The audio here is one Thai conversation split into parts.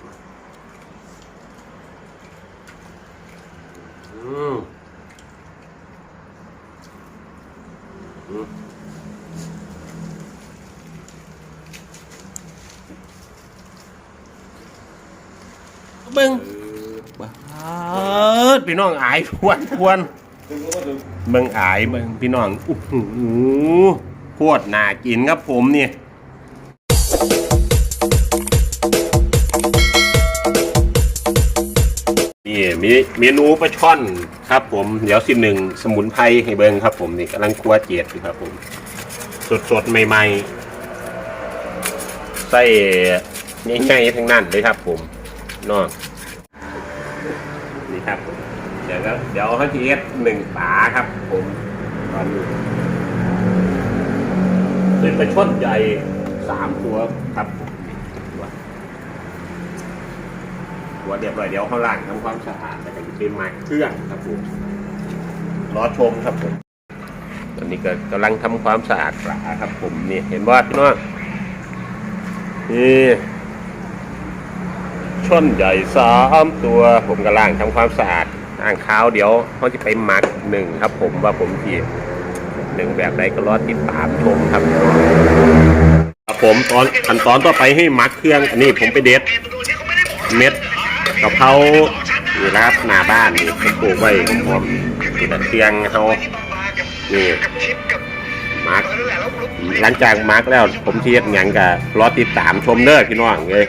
อืมอืมเบิ้งบ้าดพี่น้องอายทวนทวนเบิ้งอายเบิ้งพี่น้องอู้หูโคตรน่ากินครับผมเนี่ย มีเมนูปลาช่อนครับ ผมเดี๋ยวสิหนึ่งสมุนไพรให้เบิ้งครับ ผมนี่กำลังครัวเจียดอยู่ครับ ผม สดสดใหม่ๆใส่ง่ายๆทั้งนั้นเลยครับ ผมนอกนี่ครับเดี๋ยวก็เดี๋ยวเขาจะเอ็ดหนึ่งฝาครับ ผมตอนนี้เป็นปลาช่อนใหญ่สามตัวครับผมตัว หัวเรียบร้อยเดี๋ยวเขาล้างทำความสะอาดแล้วก็จะเป็นไม้เครื่องครับผมรอชมครับผมตอนนี้ก็กำลังทำความสะอาดปลาครับ ผมนี่เห็นว่าพี่น้องนี่ช่อนใหญ่สามตัวผมก็ล้างทำความสะอาดอ่างขาวเดี๋ยวเขาจะไปหมักหนึ่งครับ ผมว่าผมจีหนึ่งแบบไหนก็รอติดตามชมครับครับผมตอนขั้นตอนต่อไปให้หมักเครื่องอันนี้ผมไปเด็ด เม็ด กะเพรานี่นะครับหน้าบ้านนี่ผมปลูกไว้ผมหอมนี่แต่เตียงเขานี่มาร์กหลังจากมาร์กแล้วผมเทียดหยังกับรอติดตามชมเด้อพี่น้องเลย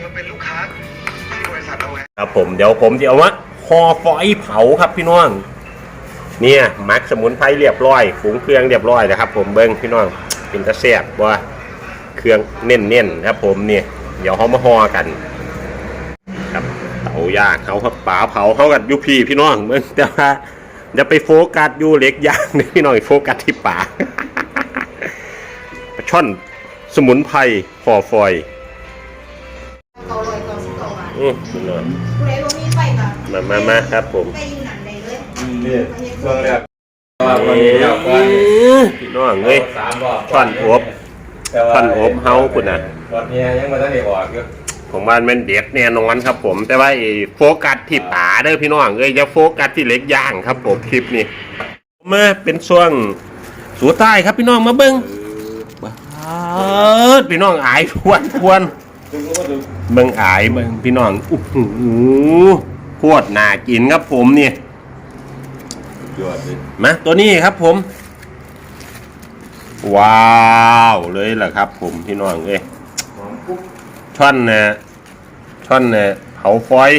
ครับผมเดี๋ยวผมจะเอาวะคอฟอยเผาครับพี่น้องเนี่ยมักสมุนไพรเรียบร้อยฝูงเครื่องเรียบร้อยนะครับ ผมเบิ้งพี่น้องเป็นตะแซ่บว่าเครื่องเน้นๆครับ ผมเนี่ยเดี๋ยวเขามาห่อกัน ย่างเขาครับป่าเผาเขากับอยูพี่พี่น้องเมื่อแต่ว่าอย่าไปโฟกัสอยูเหล็กย่างนะพี่น้องโฟกัสที่ป่าปลาช่อนสมุนไพรห่อฟอยล์เกาลอยเกาสิเกาหวานอือพี่น้องผู้ใดบ่มีไฟก็มามามาครับผมไปอยู่นั่นได้เลยนี่เบิ่งแล้วว่าวันนี้แล้วก่อนพี่น้องเอ้ยสามรอบช่อนอบช่อนอบเฮาคุณน่ะวันนี้ยังไม่ได้ได้บอกอยู่ ผมว่ามันเด็ดแน่นอนครับ ผมแต่ว่าไอ้โฟกัสที่ป่าเด้อพี่น้องเอ้ยอย่าโฟกัสที่เหล็กย่างครับ ผมคลิปนี้มาเป็นช่วงสูใต้ครับพี่น้องมาเบิ้งเบิดพี่น้องอายทวนทวนเบิ่งอายเบิ่งพี่น้องอู้หูโคตรน่ากินครับผมนี่ยมาตัวนี้ครับผม ว้าวเลยแหละครับ ผมพี่น้องเอ้ย ช่อนเนี่ยช่อนเนี่ยเผาฟอย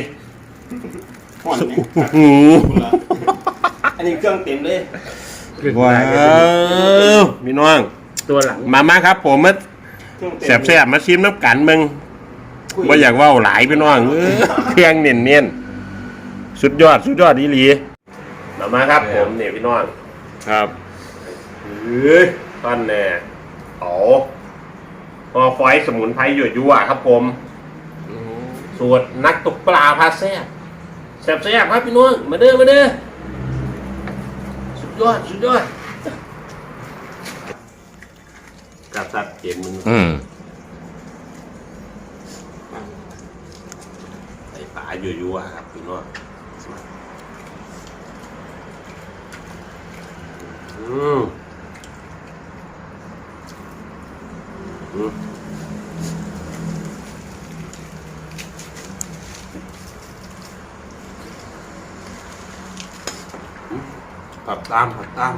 อู้หูอันนี้เครื่องเต็มเลยว้าวพี่น้อง ตัวหลังมามาครับ ผมมาแสบๆมาชิมน้ำกันเบิ่งว่าอยากเว่าหลายพี่น้องเออเครื่องเนียนเนียนๆสุดยอดสุดยอดดีหลีมามาครับ ผมเนี่ยพี่น้องครับเฮ้ยท่านเนี่ยโอ้ พอฟอยสมุนไพรหยวดยั่วครับผมสูตรนักตกปลาพาแซ่บแซ่บแซ่บครับพี่น้องมาเด้อมาเด้อสุดยอดสุดยอดกับสัตว์เห็นมึงอืมไอปลาอยู่ยั่วๆครับพี่น้องอืม ผับตามผับตาม